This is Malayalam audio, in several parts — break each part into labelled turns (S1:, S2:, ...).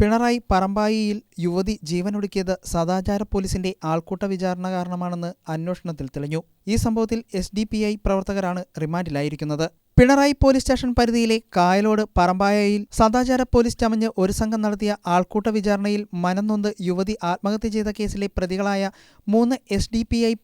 S1: പിണറായി പറമ്പായിയിൽ യുവതി ജീവനൊടുക്കിയത് സദാചാര പോലീസിന്റെ ആൾക്കൂട്ട വിചാരണ കാരണമാണെന്ന് അന്വേഷണത്തിൽ തെളിഞ്ഞു. ഈ സംഭവത്തിൽ എസ് ഡി പി ഐ പ്രവർത്തകരാണ് റിമാൻഡിലായിരിക്കുന്നത്. പിണറായി പോലീസ് സ്റ്റേഷൻ പരിധിയിലെ കായലോട് പറമ്പായയിൽ സദാചാര പോലീസ് ചമഞ്ഞ് ഒരു സംഘം നടത്തിയ ആൾക്കൂട്ട വിചാരണയിൽ മനംനൊന്ത് യുവതി ആത്മഹത്യ ചെയ്ത കേസിലെ പ്രതികളായ മൂന്ന് എസ്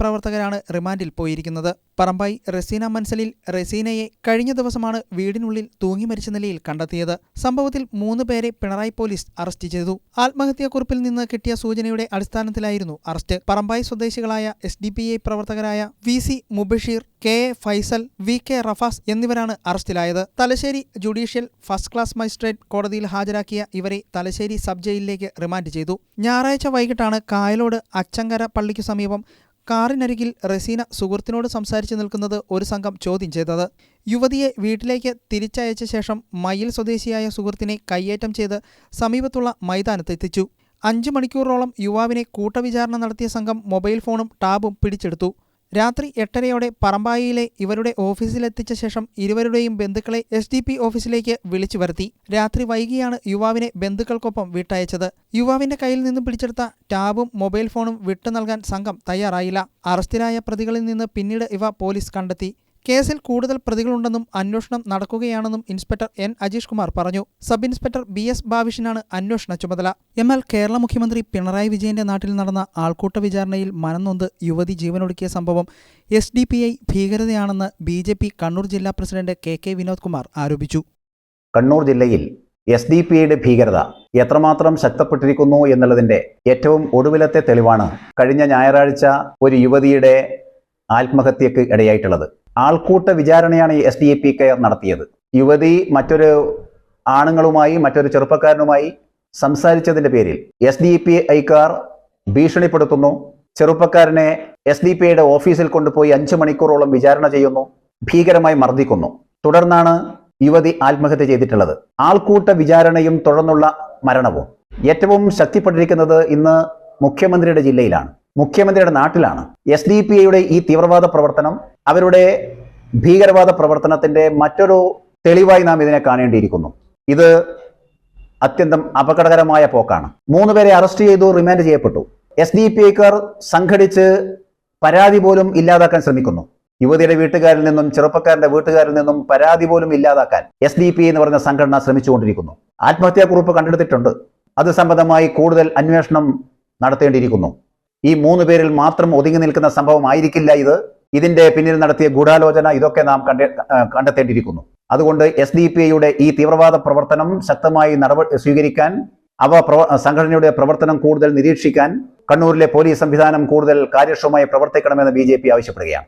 S1: പ്രവർത്തകരാണ് റിമാൻഡിൽ പോയിരിക്കുന്നത്. പറമ്പായി റസീന മൻസലിൽ റസീനയെ കഴിഞ്ഞ ദിവസമാണ് വീടിനുള്ളിൽ തൂങ്ങി മരിച്ച നിലയിൽ കണ്ടെത്തിയത്. സംഭവത്തിൽ മൂന്ന് പേരെ പിണറായി പോലീസ് അറസ്റ്റ് ചെയ്തു. ആത്മഹത്യാക്കുറിപ്പിൽ നിന്ന് കിട്ടിയ സൂചനയുടെ അടിസ്ഥാനത്തിലായിരുന്നു അറസ്റ്റ്. പറമ്പായി സ്വദേശികളായ എസ് ഡി പി ഐ പ്രവർത്തകരായ V C Mubasheer K A Faisal V K Rafas എന്നിവരാണ് അറസ്റ്റിലായത്. Thalassery judicial first class magistrate കോടതിയിൽ ഹാജരാക്കിയ ഇവരെ തലശ്ശേരി സബ് ജയിലിലേക്ക് റിമാൻഡ് ചെയ്തു. ഞായറാഴ്ച വൈകിട്ടാണ് കായലോട് അച്ചങ്കര പള്ളിക്കു സമീപം കാറിനരികിൽ റസീന സുഹൃത്തിനോട് സംസാരിച്ചു നിൽക്കുന്നത് ഒരു സംഘം ചോദ്യം ചെയ്തത്. യുവതിയെ വീട്ടിലേക്ക് തിരിച്ചയച്ച ശേഷം മയിൽ സ്വദേശിയായ സുഹൃത്തിനെ കയ്യേറ്റം ചെയ്ത് സമീപത്തുള്ള മൈതാനത്തെത്തിച്ചു. അഞ്ചു മണിക്കൂറോളം യുവാവിനെ കൂട്ടവിചാരണ നടത്തിയ സംഘം മൊബൈൽ ഫോണും ടാബും പിടിച്ചെടുത്തു. രാത്രി എട്ടരയോടെ പറമ്പായിയിലെ ഇവരുടെ ഓഫീസിലെത്തിച്ച ശേഷം ഇരുവരുടെയും ബന്ധുക്കളെ എസ് ഡി പി ഓഫീസിലേക്ക് വിളിച്ചു വരുത്തി. രാത്രി വൈകിയാണ് യുവാവിനെ ബന്ധുക്കൾക്കൊപ്പം വിട്ടയച്ചത്. യുവാവിന്റെ കയ്യിൽ നിന്നും പിടിച്ചെടുത്ത ടാബും മൊബൈൽ ഫോണും വിട്ടു നൽകാൻ സംഘം തയ്യാറായില്ല. അറസ്റ്റിലായ പ്രതികളിൽ നിന്ന് പിന്നീട് ഇവ പോലീസ് കണ്ടെത്തി. കേസിൽ കൂടുതൽ പ്രതികളുണ്ടെന്നും അന്വേഷണം നടക്കുകയാണെന്നും ഇൻസ്പെക്ടർ എൻ അജീഷ് കുമാർ പറഞ്ഞു. സബ് ഇൻസ്പെക്ടർ ബി എസ് ബാവിഷിനാണ് അന്വേഷണ ചുമതല. എന്നാൽ കേരള മുഖ്യമന്ത്രി പിണറായി വിജയന്റെ നാട്ടിൽ നടന്ന ആൾക്കൂട്ട വിചാരണയിൽ മനംനൊന്ത് യുവതി ജീവനൊടുക്കിയ സംഭവം എസ് ഡി പി ഐ ഭീകരതയാണെന്ന് ബി ജെ പി കണ്ണൂർ ജില്ലാ president K K Vinod Kumar ആരോപിച്ചു.
S2: കണ്ണൂർ ജില്ലയിൽ എസ് ഡി പി ഐയുടെ ഭീകരത എത്രമാത്രം ശക്തപ്പെട്ടിരിക്കുന്നു എന്നുള്ളതിന്റെ ഏറ്റവും ഒടുവിലത്തെ തെളിവാണ് കഴിഞ്ഞ ഞായറാഴ്ച ഒരു യുവതിയുടെ ആത്മഹത്യക്ക് ഇടയായിട്ടുള്ളത്. ആൾക്കൂട്ട വിചാരണയാണ് ഈ എസ് ഡി പി കെയർ നടത്തിയത്. യുവതി മറ്റൊരു ആണുങ്ങളുമായി മറ്റൊരു ചെറുപ്പക്കാരനുമായി സംസാരിച്ചതിന്റെ പേരിൽ എസ് ഡി പി ഐക്കാർ ഭീഷണിപ്പെടുത്തുന്നു. ചെറുപ്പക്കാരനെ എസ് ഡി പി ഐയുടെ ഓഫീസിൽ കൊണ്ടുപോയി അഞ്ചു മണിക്കൂറോളം വിചാരണ ചെയ്യുന്നു. ഭീകരമായി മർദ്ദിക്കുന്നു. തുടർന്നാണ് യുവതി ആത്മഹത്യ ചെയ്തിട്ടുള്ളത്. ആൾക്കൂട്ട വിചാരണയും തുടർന്നുള്ള മരണവും. ഏറ്റവും ശക്തിപ്പെട്ടിരിക്കുന്നത് ഇന്ന് മുഖ്യമന്ത്രിയുടെ ജില്ലയിലാണ്. മുഖ്യമന്ത്രിയുടെ നാട്ടിലാണ്. എസ് ഡി പി ഐയുടെ ഈ തീവ്രവാദ പ്രവർത്തനം അവരുടെ ഭീകരവാദ പ്രവർത്തനത്തിന്റെ മറ്റൊരു തെളിവായി നാം ഇതിനെ കാണേണ്ടിയിരിക്കുന്നു. ഇത് അത്യന്തം അപകടകരമായ പോക്കാണ്. മൂന്ന് പേരെ അറസ്റ്റ് ചെയ്തു റിമാൻഡ് ചെയ്യപ്പെട്ടു. എസ് ഡി പി ഐക്കാർ സംഘടിച്ച് പരാതി പോലും ഇല്ലാതാക്കാൻ ശ്രമിക്കുന്നു. യുവതിയുടെ വീട്ടുകാരിൽ നിന്നും ചെറുപ്പക്കാരന്റെ വീട്ടുകാരിൽ നിന്നും പരാതി പോലും ഇല്ലാതാക്കാൻ എസ് ഡി പി എന്ന് പറഞ്ഞ സംഘടന ശ്രമിച്ചുകൊണ്ടിരിക്കുന്നു. ആത്മഹത്യാക്കുറിപ്പ് കണ്ടെടുത്തിട്ടുണ്ട്. അത് സംബന്ധമായി കൂടുതൽ അന്വേഷണം നടത്തേണ്ടിയിരിക്കുന്നു. ഈ മൂന്ന് പേരിൽ മാത്രം ഒതുങ്ങി നിൽക്കുന്ന സംഭവമായിരിക്കില്ല ഇത്. ഇതിന്റെ പിന്നിൽ നടത്തിയ ഗൂഢാലോചന ഇതൊക്കെ നാം കണ്ടെ കണ്ടെത്തേണ്ടിയിരിക്കുന്നു. അതുകൊണ്ട് എസ് ഡി പി ഐയുടെ ഈ തീവ്രവാദ പ്രവർത്തനം ശക്തമായി നടപടി സ്വീകരിക്കാൻ അവ പ്രവ സംഘടനയുടെ പ്രവർത്തനം കൂടുതൽ നിരീക്ഷിക്കാൻ കണ്ണൂരിലെ പോലീസ് സംവിധാനം കൂടുതൽ കാര്യക്ഷമമായി പ്രവർത്തിക്കണമെന്ന് ബി ആവശ്യപ്പെടുകയാണ്.